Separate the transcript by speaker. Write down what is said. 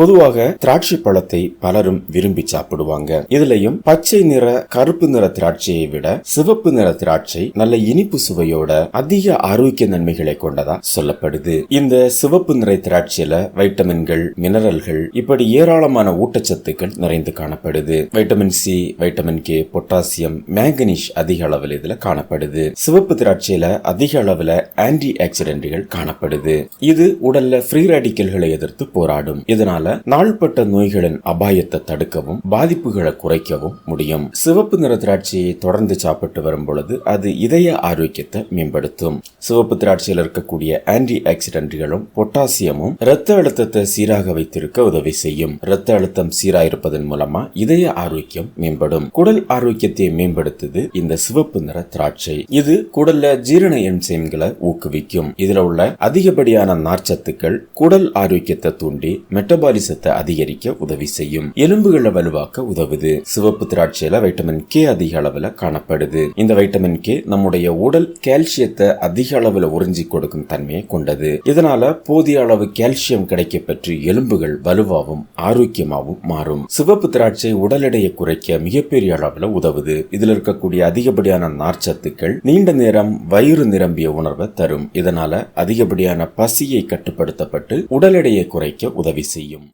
Speaker 1: பொதுவாக திராட்சை பழத்தை பலரும் விரும்பி சாப்பிடுவாங்க. இதுலயும் பச்சை நிற கருப்பு நிற திராட்சையை விட சிவப்பு நிற திராட்சை நல்ல இனிப்பு சுவையோட அதிக ஆரோக்கிய நன்மைகளை கொண்டதா சொல்லப்படுது. இந்த சிவப்பு நிற திராட்சையில வைட்டமின்கள் மினரல்கள் இப்படி ஏராளமான ஊட்டச்சத்துக்கள் நிறைந்து காணப்படுது. Vitamin C vitamin K potassium manganese அதிக அளவில் இதுல காணப்படுது. சிவப்பு திராட்சையில அதிக அளவுல ஆன்டி ஆக்சிடென்ட்கள் காணப்படுது. இது உடல்ல ஃப்ரீ ரேடிக்கல்களை எதிர்த்து போராடும். இதனால நாள்பட்ட நோய்களின் அபாயத்தை தடுக்கவும் பாதிப்புகளை குறைக்கவும் முடியும். சிவப்பு நிற திராட்சையை தொடர்ந்து சாப்பிட்டு வரும் பொழுது அது இதய ஆரோக்கியத்தை மேம்படுத்தும். சிவப்பு திராட்சையில் இருக்கக்கூடிய ஆன்டி ஆக்சிடென்ட்களும் பொட்டாசியமும் இரத்த அழுத்தத்தை சீராக வைத்திருக்க உதவி செய்யும். இரத்த அழுத்தம் சீராயிருப்பதன் மூலமா இதய ஆரோக்கியம் மேம்படும். குடல் ஆரோக்கியத்தை மேம்படுத்துது இந்த சிவப்பு நிற திராட்சை. இது குடல்ல ஜீரண என்சைம்களை ஊக்குவிக்கும். இதுல உள்ள அதிகப்படியான நார்ச்சத்துக்கள் குடல் ஆரோக்கியத்தை தூண்டி மெட்டபாலிசத்தை அதிகரிக்க உதவி செய்யும். எலும்புகளை வலுவாக்க உதவுது. சிவப்பு திராட்சையில வைட்டமின் கே அதிக அளவுல காணப்படுது. இந்த வைட்டமின் கே நம்முடைய உடல் கால்சியத்தை அதிக அளவுல உறிஞ்சி கொடுக்கும் தன்மையை கொண்டது. இதனால போதிய அளவு கால்சியம் கிடைக்க பெற்று எலும்புகள் வலுவாகவும் ஆரோக்கியமாகவும் மாறும். சிவப்பு திராட்சை உடல் எடையை குறைக்க மிகப்பெரிய அளவுல உதவுது. இதுல இருக்கக்கூடிய அதிகப்படியான நார்ச்சத்துக்கள் நீண்ட நேரம் வயிறு நிரம்பிய உணர்வை தரும். இதனால அதிகப்படியான பசியை கட்டுப்படுத்தப்பட்டு உடல் எடையை குறைக்க உதவி செய்யும்.